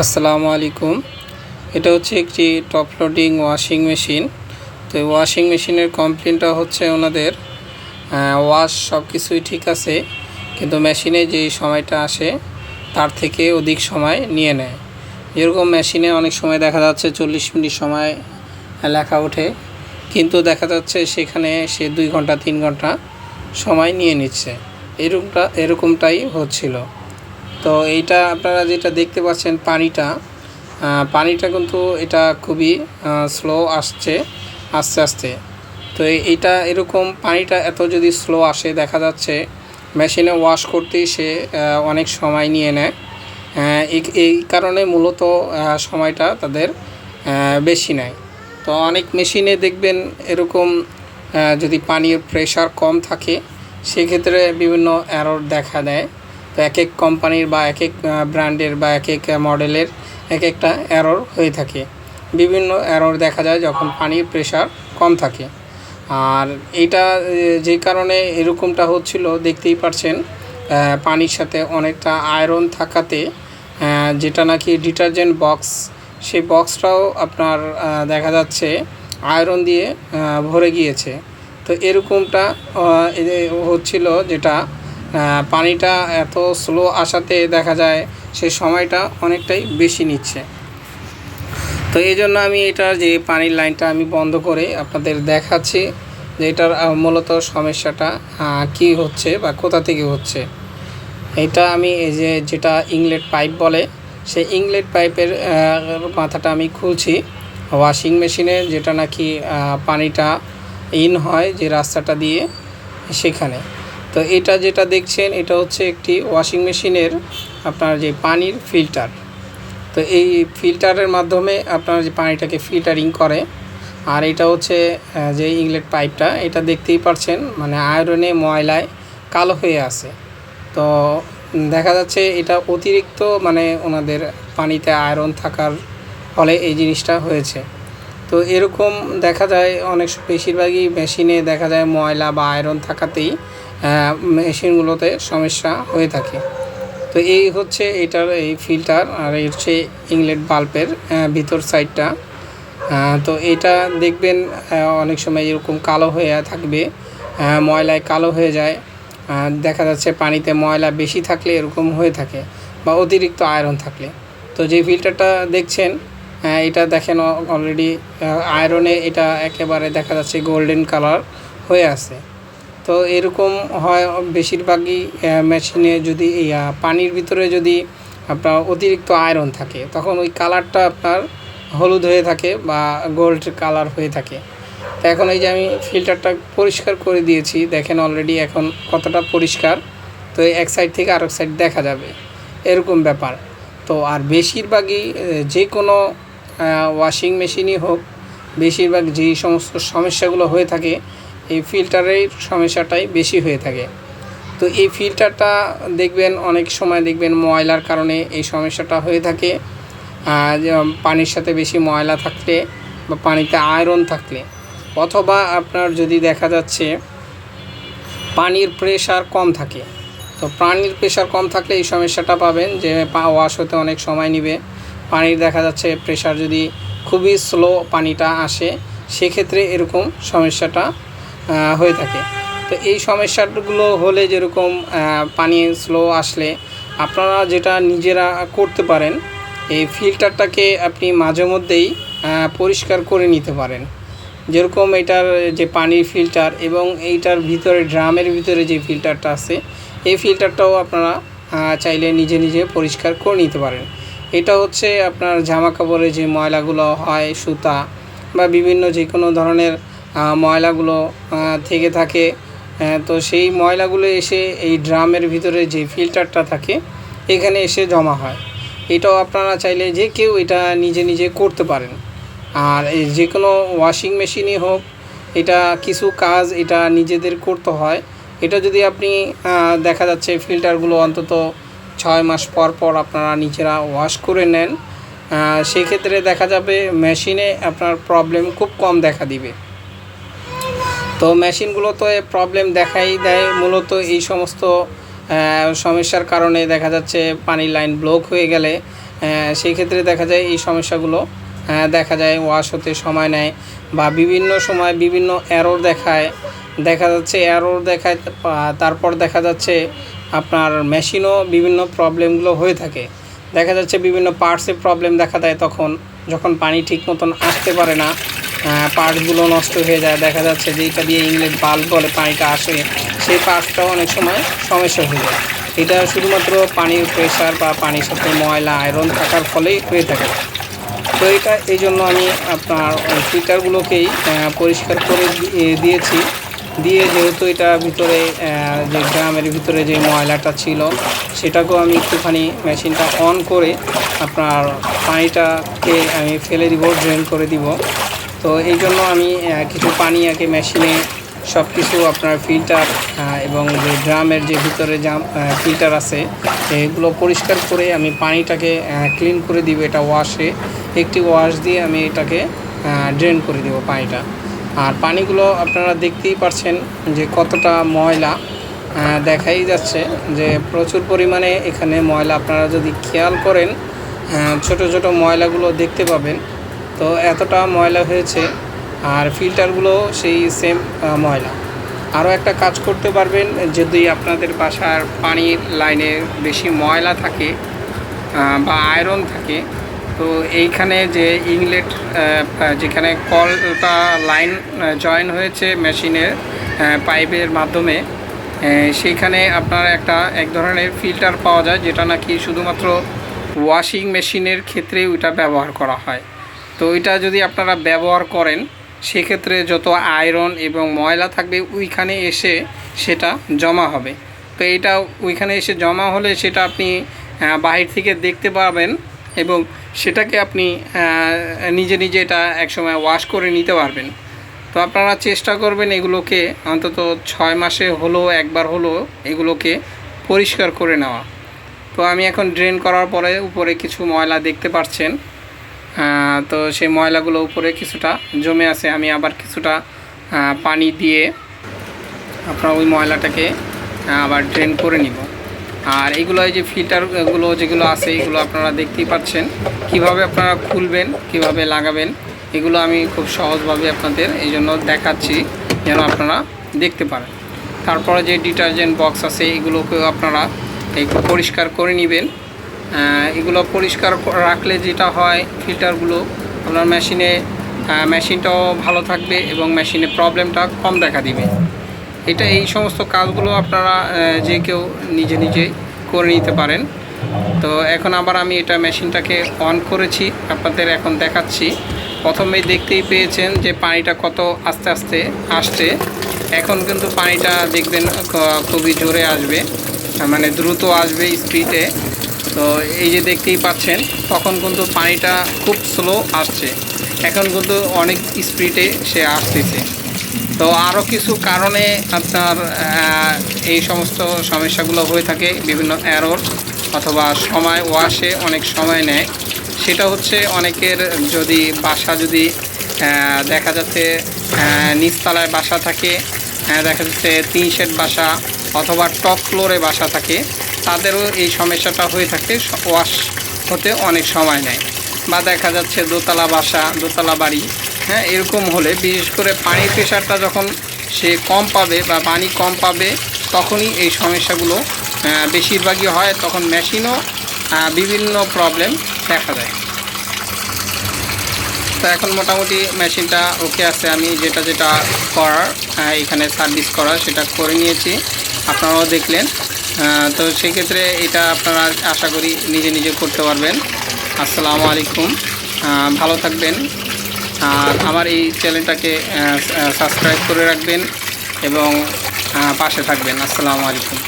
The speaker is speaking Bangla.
আসসালামু আলাইকুম। এটা হচ্ছে একটি টপ লোডিং ওয়াশিং মেশিন। তো এই ওয়াশিং মেশিনের কমপ্লেনটা হচ্ছে ওনাদের ওয়াশ সব কিছুই ঠিক আছে, কিন্তু মেশিনে যে সময়টা আসে, তার থেকে অধিক সময় নিয়ে নেয়। যেরকম মেশিনে অনেক সময় দেখা যাচ্ছে চল্লিশ মিনিট সময় লেখা ওঠে, কিন্তু দেখা যাচ্ছে সেখানে সে দুই ঘণ্টা, তিন ঘণ্টা সময় নিয়ে নিচ্ছে। এরকমটা, এরকমটাই হচ্ছিল। তো এইটা আপনারা যেটা দেখতে পাচ্ছেন পানিটা পানিটা কিন্তু এটা খুবই স্লো আসছে, আস্তে আস্তে। তো এই- এইটা এরকম পানিটা এত যদি স্লো আসে, দেখা যাচ্ছে মেশিনে ওয়াশ করতেই সে অনেক সময় নিয়ে নেয়। এই কারণে মূলত সময়টা তাদের বেশি নেয়। তো অনেক মেশিনে দেখবেন এরকম যদি পানির প্রেশার কম থাকে, সেক্ষেত্রে বিভিন্ন অ্যারোর দেখা দেয়। তো এক এক কোম্পানির বা এক এক ব্র্যান্ডের বা এক এক মডেলের এক একটা অ্যারোর হয়ে থাকে। বিভিন্ন অ্যারোর দেখা যায় যখন পানির প্রেশার কম থাকে। আর এইটা এ, যে কারণে এরকমটা হচ্ছিল দেখতেই পারছেন পানির সাথে অনেকটা আয়রন থাকাতে যেটা নাকি ডিটারজেন্ট বক্স সেই বক্সটাও আপনার দেখা যাচ্ছে আয়রন দিয়ে ভরে গিয়েছে। তো এরকমটা হচ্ছিল যেটা পানিটা এত স্লো আসাতে দেখা যায় সে সময়টা অনেকটাই বেশি নিচ্ছে। তো এই জন্য আমি এটা যে পানির লাইনটা আমি বন্ধ করে আপনাদের দেখাচ্ছি যে এটার মূলত সমস্যাটা কি হচ্ছে বা কোথা থেকে হচ্ছে। এটা আমি এই যে যেটা ইংলেট পাইপ বলে, সেই ইংলেট পাইপের মাথাটা আমি খুলছি। ওয়াশিং মেশিনে যেটা নাকি পানিটা ইন হয় যে রাস্তাটা দিয়ে সেখানে। তো এটা যেটা দেখছেন, এটা হচ্ছে একটি ওয়াশিং মেশিনের আপনার যে পানির ফিল্টার তো এই ফিল্টারের মাধ্যমে আপনার যে পানিটাকে ফিল্টারিং করে, আর এটা হচ্ছে যে ইংলেট পাইপটা এটা দেখতেই পারছেন মানে আয়রনে ময়লায় কালো হয়ে আছে। তো দেখা যাচ্ছে এটা অতিরিক্ত মানে ওনাদের পানিতে আয়রন থাকার ফলে এই জিনিসটা হয়েছে। তো এরকম দেখা যায়, অনেক বেশিরভাগই মেশিনে দেখা যায় ময়লা বা আয়রন থাকাতেই মেশিনগুলোতে সমস্যা হয়ে থাকে। তো এই হচ্ছে এটার এই ফিল্টার আর এই হচ্ছে ইংলেট বাল্বের ভিতর সাইডটা। তো এটা দেখবেন অনেক সময় এরকম কালো হয়ে থাকবে ময়লায় কালো হয়ে যায়। দেখা যাচ্ছে পানিতে ময়লা বেশি থাকলে এরকম হয়ে থাকে বা অতিরিক্ত আয়রন থাকলে। তো যে ফিল্টারটা দেখছেন এটা দেখেন অলরেডি আয়রনে এটা একেবারে দেখা যাচ্ছে গোল্ডেন কালার হয়ে আছে। তো এরকম হয় বেশিরভাগই মেশিনে যদি পানির ভিতরে যদি আপনার অতিরিক্ত আয়রন থাকে, তখন ওই কালারটা আপনার হলুদ হয়ে থাকে বা গোল্ড কালার হয়ে থাকে। তো এখন এই যে আমি ফিল্টারটা পরিষ্কার করে দিয়েছি, দেখেন অলরেডি এখন কতটা পরিষ্কার। তো এক সাইড থেকে আরেক সাইড দেখা যাবে, এরকম ব্যাপার। তো আর বেশিরভাগই যে কোনো ওয়াশিং মেশিনই হোক, বেশিরভাগ যেই সমস্ত সমস্যাগুলো হয়ে থাকে এই ফিল্টারের সমস্যাটাই বেশি হয়ে থাকে। তো এই ফিল্টারটা দেখবেন, অনেক সময় দেখবেন ময়লার কারণে এই সমস্যাটা হয়ে থাকে। পানির সাথে বেশি ময়লা থাকলে বা পানিতে আয়রন থাকলে, অথবা আপনার যদি দেখা যাচ্ছে পানির প্রেশার কম থাকে। তো পানির প্রেশার কম থাকলে এই সমস্যাটা পাবেন যে ওয়াশ হতে অনেক সময় নেবে। পানির দেখা যাচ্ছে প্রেশার যদি খুবই স্লো পানিটা আসে, সেক্ষেত্রে এরকম সমস্যাটা হয়ে থাকে। তো এই সমস্যাগুলো হলে যেরকম পানি স্লো আসলে আপনারা যেটা নিজেরা করতে পারেন, এই ফিল্টারটাকে আপনি মাঝে মধ্যেই পরিষ্কার করে নিতে পারেন। যেরকম এটার যে পানির ফিল্টার এবং এইটার ভিতরে, ড্রামের ভিতরে যে ফিল্টারটা আছে, এই ফিল্টারটাও আপনারা চাইলে নিজে নিজে পরিষ্কার করে নিতে পারেন। এটা হচ্ছে আপনার জামা কাপড়ে যে ময়লাগুলো হয়, সুতা বা বিভিন্ন যে কোনো ধরনের ময়লাগুলো থেকে থাকে। তো সেই ময়লাগুলো এসে এই ড্রামের ভিতরে যে ফিল্টারটা থাকে, এখানে এসে জমা হয়। এটাও আপনারা চাইলে যে কেউ এটা নিজে নিজে করতে পারেন। আর যে কোনো ওয়াশিং মেশিনই হোক, এটা কিছু কাজ এটা নিজেদের করতে হয়। এটা যদি আপনি দেখা যাচ্ছে ফিল্টারগুলো অন্তত ছয় মাস পর পর আপনারা নিজেরা ওয়াশ করে নেন সেক্ষেত্রে দেখা যাবে মেশিনে আপনার প্রবলেম খুব কম দেখা দিবে। তো মেশিনগুলোতে প্রবলেম দেখাই দেয়। মূলত এই সমস্ত সমস্যার কারণে দেখা যাচ্ছে পানির লাইন ব্লক হয়ে গেলে সেই ক্ষেত্রে দেখা যায় এই সমস্যাগুলো দেখা যায় ওয়াশ হতে সময় নেয় বা বিভিন্ন সময় বিভিন্ন অ্যারোর দেখায়। দেখা যাচ্ছে অ্যারোর দেখায় তারপর দেখা যাচ্ছে আপনার মেশিনও বিভিন্ন প্রবলেমগুলো হয়ে থাকে। দেখা যাচ্ছে বিভিন্ন পার্টসে প্রবলেম দেখা দেয় তখন, যখন পানি ঠিক মতন আসতে পারে না পার্টসগুলো নষ্ট হয়ে যায়। দেখা যাচ্ছে যে এটা দিয়ে ইংলিশ বাল্ব বলে পানিটা আসে, সেই পার্টসটাও অনেক সময় সমস্যা হয়ে যায়। এটা শুধুমাত্র পানির প্রেশার বা পানির সাথে ময়লা আয়রন থাকার ফলেই হয়ে থাকে। তো এটা এই জন্য আমি আপনার ফিল্টারগুলোকেই পরিষ্কার করে দিয়েছি। দিয়ে যেহেতু এটা ভিতরে যে গ্রামের ভিতরে যে ময়লাটা ছিল, সেটাকেও আমি একটুখানি মেশিনটা অন করে আপনার পানিটাকে আমি ফেলে দিব ড্রেন করে দিব। তো এই জন্য আমি কিছু পানি আগে মেশিনে সব কিছু আপনার ফিল্টার এবং যে ড্রামের যে ভিতরে জাম ফিল্টার আছে, এগুলো পরিষ্কার করে আমি পানিটাকে ক্লিন করে দিব এটা ওয়াশে একটি ওয়াশ দিয়ে আমি এটাকে ড্রেন করে দিব পানিটা। আর পানিগুলো আপনারা দেখতেই পারছেন যে কতটা ময়লা দেখাই যাচ্ছে যে প্রচুর পরিমাণে এখানে ময়লা। আপনারা যদি খেয়াল করেন ছোট ছোট ময়লাগুলো দেখতে পাবেন। তো এতটা ময়লা হয়েছে, আর ফিল্টারগুলো সেই সেম ময়লা। আরও একটা কাজ করতে পারবেন, যদি আপনাদের বাসার পানির লাইনে বেশি ময়লা থাকে বা আয়রন থাকে, তো এইখানে যে ইংলেট যেখানে কলটা লাইন জয়েন হয়েছে মেশিনের পাইপের মাধ্যমে সেইখানে আপনার একটা এক ধরনের ফিল্টার পাওয়া যায়, যেটা নাকি শুধুমাত্র ওয়াশিং মেশিনের ক্ষেত্রে ওইটা ব্যবহার করা হয়। তো এটা যদি আপনারা ব্যবহার করেন, সেক্ষেত্রে যত আয়রন এবং ময়লা থাকবে ওইখানে এসে সেটা জমা হবে। তো এটা ওইখানে এসে জমা হলে সেটা আপনি বাহির থেকে দেখতে পাবেন এবং সেটাকে আপনি নিজে নিজে এটা একসময় ওয়াশ করে নিতে পারবেন। তো আপনারা চেষ্টা করবেন এগুলোকে অন্তত ছয় মাসে হলো একবার হলো এগুলোকে পরিষ্কার করে নেওয়া। তো আমি এখন ড্রেন করার পরে উপরে কিছু ময়লা দেখতে পাচ্ছেন। তো সেই ময়লাগুলো উপরে কিছুটা জমে আছে। আমি আবার কিছুটা পানি দিয়ে আপনার ওই ময়লাটাকে আবার ড্রেন করে নিব। আর এগুলো এই যে ফিল্টারগুলো যেগুলো আছে, এগুলো আপনারা দেখতেই পাচ্ছেন। কীভাবে আপনারা খুলবেন, কীভাবে লাগাবেন, এগুলো আমি খুব সহজভাবে আপনাদের এই জন্য দেখাচ্ছি, যেন আপনারা দেখতে পারেন। তারপরে যে ডিটারজেন্ট বক্স আছে, এগুলোকেও আপনারা একটু পরিষ্কার করে নেবেন। এগুলো পরিষ্কার রাখলে যেটা হয় ফিল্টারগুলো আপনার মেশিনে মেশিনটাও ভালো থাকবে এবং মেশিনে প্রবলেমটা কম দেখা দিবে। এটা এই সমস্ত কাজগুলো আপনারা যে কেউ নিজে নিজে করে নিতে পারেন। তো এখন আবার আমি এটা মেশিনটাকে অন করেছি, আপনাদের এখন দেখাচ্ছি। প্রথমে দেখতেই পেয়েছেন যে পানিটা কত আস্তে আস্তে আসছে। এখন কিন্তু পানিটা দেখবেন খুবই জোরে আসবে। মানে দ্রুত আসবে স্পিডে তো এই যে দেখতেই পাচ্ছেন, তখন কিন্তু পানিটা খুব স্লো আসছে। এখন কিন্তু অনেক স্পিডে সে আসতেছে। তো আরও কিছু কারণে আপনার এই সমস্ত সমস্যাগুলো হয়ে থাকে বিভিন্ন অ্যারোর অথবা সময় ওয়াশে অনেক সময় নেয়। সেটা হচ্ছে অনেকের যদি বাসা যদি দেখা যাচ্ছে নিচতলায় বাসা থাকে দেখা যাচ্ছে তিন শেড বাসা অথবা টপ ফ্লোরে বাসা থাকে তাদেরও এই সমস্যাটা হয়ে থাকে ওয়াশ হতে অনেক সময় নেয়। বা দেখা যাচ্ছে দোতলা বাসা, দোতলা বাড়ি হ্যাঁ এরকম হলে বিশেষ করে পানির প্রেশারটা যখন সে কম পাবে বা পানি কম পাবে, তখনই এই সমস্যাগুলো বেশিরভাগই হয়। তখন মেশিনও বিভিন্ন প্রবলেম দেখা দেয়। তো এখন মোটামুটি মেশিনটা ওকে আছে। আমি যেটা যেটা করার এখানে সার্ভিস করার সেটা করে নিয়েছি। আপনারাও দেখলেন। তো সেক্ষেত্রে এটা আপনারা আশা করি নিজে নিজে করতে পারবেন। আসসালামু আলাইকুম। ভালো থাকবেন। আর আমার এই চ্যানেলটাকে সাবস্ক্রাইব করে রাখবেন এবং পাশে থাকবেন। আসসালামু আলাইকুম।